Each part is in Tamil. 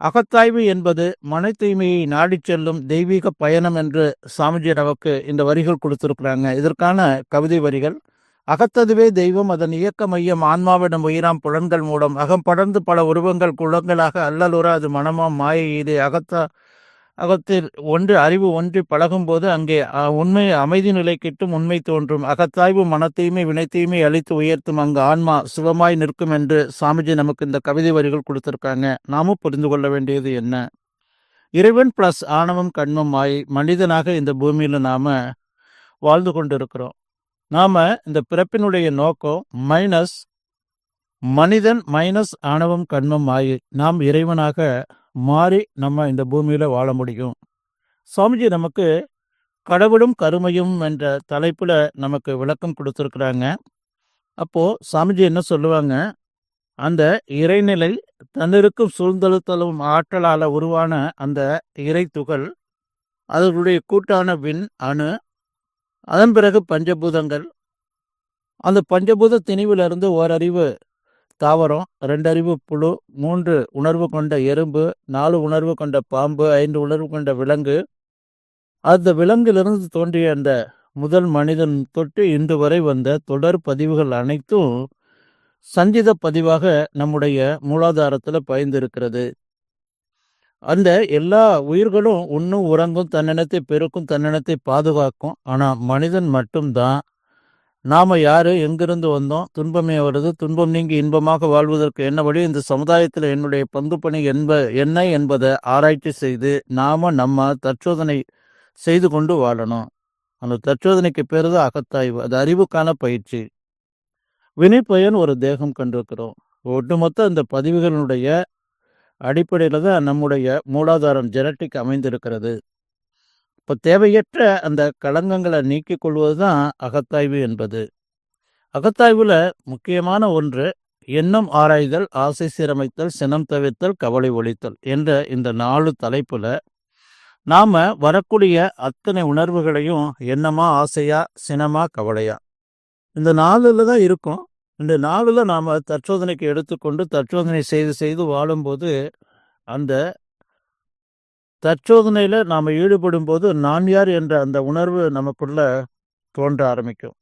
அகத்தாய்வு என்பது மன தூய்மையை நாடிச் செல்லும் தெய்வீக பயணம் என்று சாமிஜி நமக்கு இந்த வரிகள் கொடுத்திருக்கிறாங்க. இதற்கான கவிதை வரிகள் அகத்ததுவே தெய்வம் அதன் இயக்க மையம் ஆன்மாவிடம் உயிராம் புலன்கள் மூலம் அகம் படர்ந்து பல உருவங்கள் குளங்களாக அல்லலுற அது மனமாம் மாயை இது அகத்தா அகத்தில் ஒன்று அறிவு ஒன்றி பழகும்போது அங்கே உண்மை அமைதி நிலை கிட்டும் உண்மை தோன்றும். அகத்தாய்வு மனத்தையுமே வினைத்தையுமே அழித்து உயர்த்தும் அங்கு ஆன்மா சுகமாய் நிற்கும் என்று சாமிஜி நமக்கு இந்த கவிதை வரிகள் கொடுத்திருக்காங்க. நாமும் புரிந்து கொள்ள வேண்டியது என்ன? இறைவன் பிளஸ் ஆணவம் கண்மம் ஆய் மனிதனாக இந்த பூமியில் நாம வாழ்ந்து கொண்டிருக்கிறோம். நாம இந்த பிறப்பினுடைய நோக்கம் மைனஸ் மனிதன் மைனஸ் ஆணவம் கண்மம் ஆயி நாம் இறைவனாக மாறி நம்ம இந்த பூமியில் வாழ முடியும். சுவாமிஜி நமக்கு கடவுளும் கருமையும் என்ற தலைப்பில் நமக்கு விளக்கம் கொடுத்துருக்குறாங்க. அப்போது சாமிஜி என்ன சொல்லுவாங்க? அந்த இறைநிலை தன்னிருக்கும் சூழ்ந்தழுத்தலும் ஆற்றலால் உருவான அந்த இறை துகள் அதனுடைய கூட்டான விண் அணு அதன் பிறகு பஞ்சபூதங்கள். அந்த பஞ்சபூத திணிவிலிருந்து ஓரறிவு தாவரம் ரெண்டு அறிவு புழு மூன்று உணர்வு கொண்ட எறும்பு நாலு உணர்வு கொண்ட பாம்பு ஐந்து உணர்வு கொண்ட விலங்கு. அந்த விலங்கிலிருந்து தோன்றிய அந்த முதல் மனிதன் தொட்டு இன்று வரை வந்த தொடர் பதிவுகள் அனைத்தும் சஞ்சித பதிவாக நம்முடைய மூலாதாரத்தில் பயந்திருக்கிறது. அந்த எல்லா உயிர்களும் உண்ணும் உறங்கும் தன்னினத்தை பெருக்கும் தன்னினத்தை பாதுகாக்கும் ஆனால் மனிதன் மட்டும்தான் நாம யாரு? எங்கிருந்து வந்தோம்? துன்பமே வருது. துன்பம் நீங்கி இன்பமாக வாழ்வதற்கு என்ன வழி? இந்த சமுதாயத்தில் என்னுடைய பங்கு பணி என்ப என்ன என்பதை ஆராய்ச்சி செய்து நாம நம்ம தற்சோதனை செய்து கொண்டு வாழணும். அந்த தற்சோதனைக்கு பேர் தான் அகத்தாய்வு. அது அறிவுக்கான பயிற்சி. வினைப்பயன் ஒரு தேகம் கண்டிருக்கிறோம். ஒட்டுமொத்த அந்த பதிவுகளுடைய அடிப்படையில் தான் நம்முடைய மூலாதாரம் ஜெனட்டிக் அமைந்திருக்கிறது. இப்போ தேவையற்ற அந்த களங்கங்களை நீக்கிக் கொள்வது தான் அகத்தாய்வு என்பது. அகத்தாய்வில் முக்கியமான ஒன்று எண்ணம் ஆராய்தல் ஆசை சீரமைத்தல் சினம் தவிர்த்தல் கவலை ஒழித்தல் என்ற இந்த நாலு தலைப்பில் நாம் வரக்கூடிய அத்தனை உணர்வுகளையும் எண்ணமா ஆசையா சினமா கவலையா இந்த நாளில் தான் இருக்கும். இந்த நாளில் நாம் தற்சோதனைக்கு எடுத்துக்கொண்டு தற்சோதனை செய்து செய்து வாழும்போது அந்த தற்சோதனையில் நாம் ஈடுபடும் போது நான் யார் என்ற அந்த உணர்வு நமக்குள்ள தோன்ற ஆரம்பிக்கும்.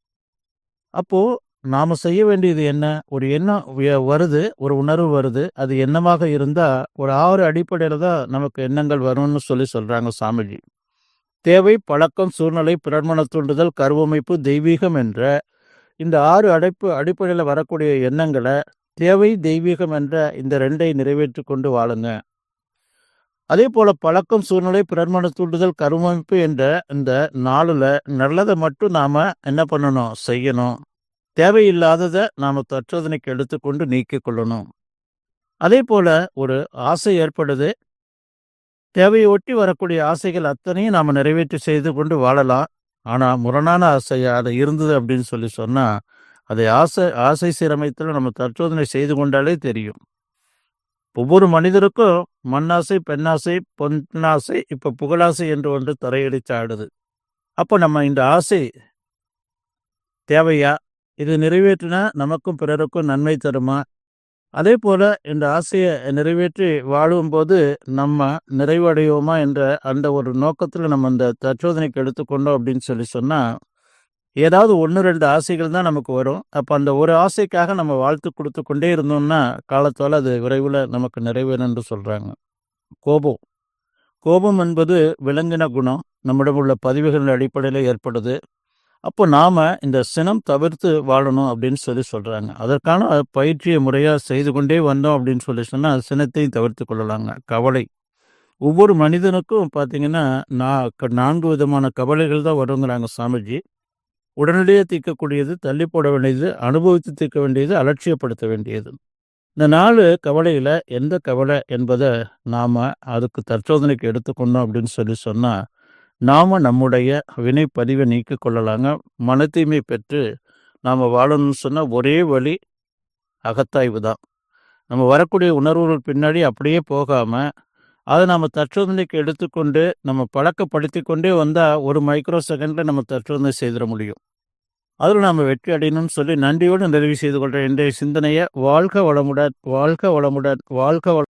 அப்போது நாம் செய்ய வேண்டியது என்ன? ஒரு எண்ணம் வருது ஒரு உணர்வு வருது. அது எண்ணமாக இருந்தால் ஒரு ஆறு அடிப்படையில் தான் நமக்கு எண்ணங்கள் வரும்னு சொல்லி சொல்கிறாங்க சாமிஜி. தேவை பழக்கம் சூழ்நிலை பிரமண தூண்டுதல் கருவமைப்பு தெய்வீகம் என்ற இந்த ஆறு அடைப்பு அடிப்படையில் வரக்கூடிய எண்ணங்களை தேவை தெய்வீகம் என்ற இந்த ரெண்டை நிறைவேற்றி கொண்டு வாழுங்க. அதே போல பழக்கம் சூழ்நிலை பிறர்மன தூண்டுதல் கருவமைப்பு என்ற இந்த நாளில் நல்லதை மட்டும் நாம் என்ன பண்ணணும்? செய்யணும். தேவையில்லாததை நாம் தற்சோதனைக்கு எடுத்துக்கொண்டு நீக்கிக் கொள்ளணும். அதே போல ஒரு ஆசை ஏற்படுது. தேவையை ஒட்டி வரக்கூடிய ஆசைகள் அத்தனையும் நாம் நிறைவேற்றி செய்து கொண்டு வாழலாம். ஆனால் முரணான ஆசை அது இருந்தது அப்படின்னு சொல்லி சொன்னால் அதை ஆசை ஆசை சீரமைத்தில் நம்ம தற்சோதனை செய்து கொண்டாலே தெரியும். ஒவ்வொரு மனிதருக்கும் மண்ணாசை பெண்ணாசை பொன்னாசை இப்போ புகழாசை என்று ஒன்று தரையடிச்சாடுது அப்போ நம்ம இந்த ஆசை தேவையா? இது நிறைவேற்றினா நமக்கும் பிறருக்கும் நன்மை தருமா? அதே போல் இந்த ஆசையை நிறைவேற்றி வாழும்போது நம்ம நிறைவடைவோமா என்ற அந்த ஒரு நோக்கத்தில் நம்ம இந்த தற்சோதனைக்கு எடுத்துக்கொண்டோம் அப்படின்னு சொல்லி சொன்னால் ஏதாவது ஒன்று ரெண்டு ஆசைகள் தான் நமக்கு வரும். அப்போ அந்த ஒரு ஆசைக்காக நம்ம வாழ்த்து கொடுத்து கொண்டே இருந்தோம்னா காலத்தால் அது விரைவில் நமக்கு நிறைவேறும் என்று சொல்கிறாங்க கோபம். கோபம் என்பது விலங்கின குணம். நம்மிடம் உள்ள பதிவுகளின் அடிப்படையில் ஏற்படுது. அப்போ நாம் இந்த சினம் தவிர்த்து வாழணும் அப்படின்னு சொல்லி சொல்கிறாங்க அதற்கான பயிற்சியை முறையாக செய்து கொண்டே வந்தோம் அப்படின்னு சொல்லி சொன்னால் சினத்தையும் தவிர்த்து கொள்ளலாங்க. கவலை. ஒவ்வொரு மனிதனுக்கும் பார்த்தீங்கன்னா நான் க- நான்கு விதமான கவலைகள் தான் வருங்கிறாங்க சாமிஜி. உடனடியே தீர்க்கக்கூடியது தள்ளி போட வேண்டியது அனுபவித்து தீர்க்க வேண்டியது அலட்சியப்படுத்த வேண்டியது. இந்த நாலு கவலையில் எந்த கவலை என்பதை நாம் அதுக்கு தற்சோதனைக்கு எடுத்துக்கொண்டோம் அப்படின்னு சொல்லி சொன்னால் நாம் நம்முடைய வினைப்பதிவை நீக்கிக் கொள்ளலாங்க. மன தீமை பெற்று நாம் வாழணும்னு சொன்னால் ஒரே வழி அகத்தாய்வு தான். நம்ம வரக்கூடிய உணர்வுகள் பின்னாடி அப்படியே போகாமல் அதை நம்ம தற்சோதனைக்கு எடுத்துக்கொண்டு நம்ம பழக்கப்படுத்தி கொண்டே வந்தால் ஒரு மைக்ரோ செகண்டில் நம்ம தற்சோதனை செய்திட முடியும். அதில் நாம் வெற்றி அடையணும்னு சொல்லி நன்றியோடு நிறைவு செய்து கொள்கிற இன்றைய சிந்தனையை வாழ்க வளமுடன் வாழ்க வளமுடன் வாழ்க வள